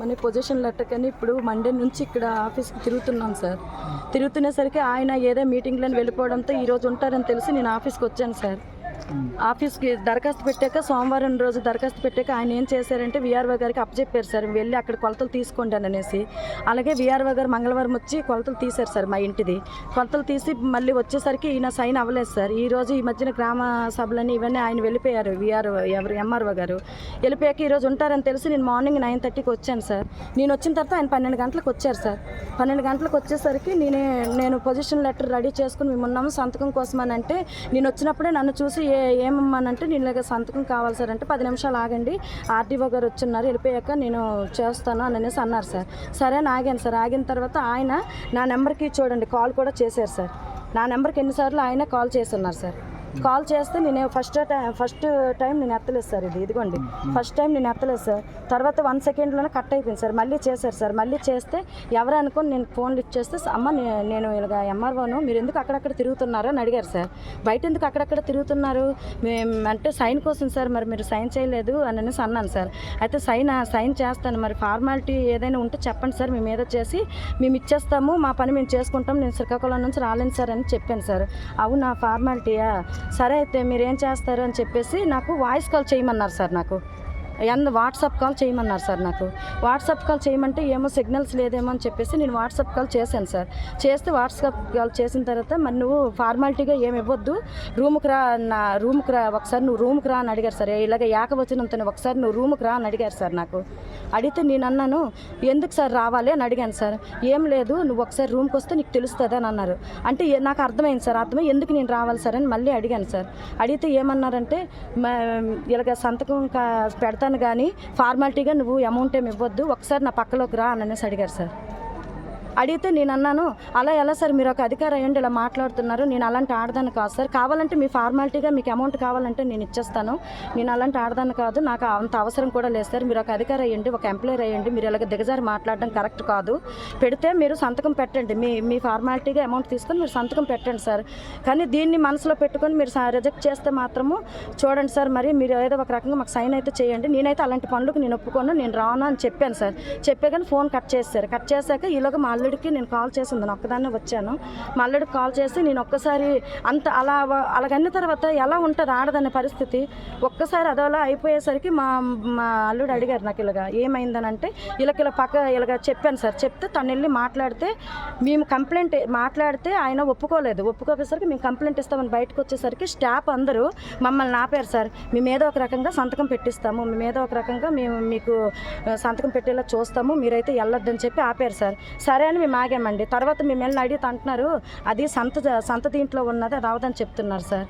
Money position letter కానీ ఇప్పుడు Monday నుంచి ఇక్కడ ఆఫీస్కి తిరుగుతున్నాం సార్. తిరుగుతునేసరికి ఆయన ఏదో మీటింగ్లను వెళ్ళిపోవడంతో ఈరోజు ఉంటారని తెలిసి నేను ఆఫీస్కి వచ్చాను సార్. ఆఫీస్కి దరఖాస్తు పెట్టాక సోమవారం రోజు దరఖాస్తు పెట్టాక ఆయన ఏం చేశారంటే విఆర్ఓ గారికి అప్పచెప్పారు సార్ వెళ్ళి అక్కడ కొలతలు తీసుకోండి అని అనేసి. అలాగే వీఆర్ఓ గారు మంగళవారం వచ్చి కొలతలు తీశారు సార్ మా ఇంటిది. కొలతలు తీసి మళ్ళీ వచ్చేసరికి ఈయన సైన్ అవ్వలేదు సార్. ఈ రోజు ఈ మధ్యన గ్రామ సభలని ఇవన్నీ ఆయన వెళ్ళిపోయారు విఆర్ఓ ఎవరు ఎంఆర్ఓ గారు. వెళ్ళిపోయాక ఈరోజు ఉంటారని తెలిసి నేను మార్నింగ్ నైన్ థర్టీకి వచ్చాను సార్. నేను వచ్చిన తర్వాత ఆయన పన్నెండు గంటలకు వచ్చారు సార్. పన్నెండు గంటలకు వచ్చేసరికి నేనే నేను పొజిషన్ లెటర్ రెడీ చేసుకుని మేము ఉన్నాము సంతకం కోసం అని అంటే నేను వచ్చినప్పుడే నన్ను చూసి ఏ ఏమమ్మానంటే నేను ఇలాగ సంతకం కావాలి సార్ అంటే పది నిమిషాలు ఆగండి. ఆర్డీఓ గారు వచ్చున్నారు వెళ్ళిపోయాక నేను చేస్తాను అని అనేసి అన్నారు సార్. సరే అని ఆగాను సార్. ఆగిన తర్వాత ఆయన నా నెంబర్కి చూడండి కాల్ కూడా చేశారు సార్. నా నెంబర్కి ఎన్నిసార్లు ఆయన కాల్ చేసి ఉన్నారు సార్. కాల్ చేస్తే నేను ఫస్ట్ టైం ఫస్ట్ టైం నేను ఎత్తలేదు సార్ ఇది. ఇదిగోండి. ఫస్ట్ టైం నేను ఎత్తలేదు సార్. తర్వాత వన్ సెకండ్లోనే కట్ అయిపోయింది సార్. మళ్ళీ చేశారు సార్. మళ్ళీ చేస్తే ఎవరు అనుకొని నేను ఫోన్లు ఇచ్చేస్తే అమ్మ నే- నేను ఇలాగ ఎంఆర్ఓను మీరు ఎందుకు అక్కడక్కడ తిరుగుతున్నారు? అని అడిగారు సార్. బయట ఎందుకు అక్కడక్కడ తిరుగుతున్నారు? మేము అంటే సైన్ కోసం సార్ మరి మీరు సైన్ చేయలేదు? అని అనేసి అన్నాను సార్. అయితే సైన్ సైన్ చేస్తాను. మరి ఫార్మాలిటీ ఏదైనా ఉంటే చెప్పండి సార్. మేము ఏదో చేసి మేము ఇచ్చేస్తాము. మా పని మేము చేసుకుంటాం. నేను శ్రీకాకుళం నుంచి రాలేను సార్ అని చెప్పాను సార్. అవునా? ఫార్మాలిటీయా? సరే అయితే మీరు ఏం చేస్తారు అని చెప్పేసి నాకు వాయిస్ కాల్ చేయమన్నారు సార్ నాకు. ఎంత వాట్సాప్ కాల్ చేయమన్నారు సార్ నాకు. వాట్సాప్ కాల్ చేయమంటే ఏమో సిగ్నల్స్ లేదేమో అని చెప్పేసి నేను వాట్సాప్ కాల్ చేశాను సార్. చేస్తే వాట్సాప్ కాల్ చేసిన తర్వాత మరి నువ్వు ఫార్మాలిటీగా ఏమి ఇవ్వద్దు. రూమ్కి రా నా రూమ్కి రా ఒకసారి నువ్వు రూమ్కి రా అని అడిగారు సార్. ఇలాగ ఏకవచనంతో ఒకసారి నువ్వు రూమ్కి రా అని అడిగారు సార్ నాకు. అడిగితే నేను అన్నాను ఎందుకు సార్ రావాలి? అని అడిగాను సార్. ఏం లేదు నువ్వు ఒకసారి రూమ్కి వస్తే నీకు తెలుస్తుంది అని అన్నారు. అంటే నాకు అర్థమైంది సార్. అర్థమై ఎందుకు నేను రావాలి సార్ అని మళ్ళీ అడిగాను సార్. అడిగితే ఏమన్నారంటే "మ- ఇలాగ సంతకం కా- పెడతాను కానీ ఫార్మాలిటీగా నువ్వు అమౌంట్ ఏమి ఇవ్వద్దు. ఒకసారి నా పక్కలోకి రా అని అనేసి అడిగారు సార్. అడిగితే నేను అన్నాను అలా ఎలా సార్? మీరు ఒక అధికారి అయ్యండి ఇలా మాట్లాడుతున్నారు. నేను అలాంటి ఆడదాన్ని కాదు సార్. కావాలంటే మీ ఫార్మాలిటీగా మీకు అమౌంట్ కావాలంటే నేను ఇచ్చేస్తాను. నేను అలాంటి ఆడదాన్ని కాదు. నాకు అంత అవసరం కూడా లేదు సార్. మీరు ఒక అధికారి అయ్యండి ఒక ఎంప్లాయర్ అయ్యండి. మీరు ఇలాగ దిగజారి మాట్లాడడం కరెక్ట్ కాదు. పెడితే మీరు సంతకం పెట్టండి. మీ మీ ఫార్మాలిటీగా అమౌంట్ తీసుకొని మీరు సంతకం పెట్టండి సార్. కానీ దీన్ని మనసులో పెట్టుకొని మీరు రిజెక్ట్ చేస్తే మాత్రము చూడండి సార్. మరి మీరు ఏదో ఒక రకంగా మాకు సైన్ అయితే చేయండి. నేనైతే అలాంటి పనులకు నేను ఒప్పుకోను. నేను రాను అని చెప్పాను సార్. చెప్పే కానీ ఫోన్ కట్ చేశారు కట్ చేశాక ఈలోగా మా అల్లుడికి నేను కాల్ చేసింది నేను ఒక్కదాన్నే వచ్చాను. మా అల్లుడికి కాల్ చేసి నేను ఒక్కసారి అంత అలా అలాగన్న తర్వాత ఎలా ఉంటుంది ఆడదనే పరిస్థితి. ఒక్కసారి అదోలా అయిపోయేసరికి మా మా అల్లుడు అడిగారు నాకు ఇలాగా ఏమైందని అంటే ఇలాగ ఇలా పక్క ఇలాగ చెప్పాను సార్. చెప్తే తను వెళ్ళి మాట్లాడితే మేము కంప్లైంట్ మాట్లాడితే ఆయన ఒప్పుకోలేదు. ఒప్పుకోపోయేసరికి మేము కంప్లైంట్ ఇస్తామని బయటకు వచ్చేసరికి స్టాఫ్ అందరూ మమ్మల్ని ఆపారు సార్. మేము ఏదో ఒక రకంగా సంతకం పెట్టిస్తాము. మేము ఏదో ఒక రకంగా మేము మీకు సంతకం పెట్టేలా చూస్తాము. మీరైతే వెళ్ళొద్దని చెప్పి ఆపారు సార్. సరే అని మేము ఆగామండి. తర్వాత మేము వెళ్ళి అడిగితే అంటున్నారు అది సంత సంత దీంట్లో ఉన్నది రావదని చెప్తున్నారు సార్.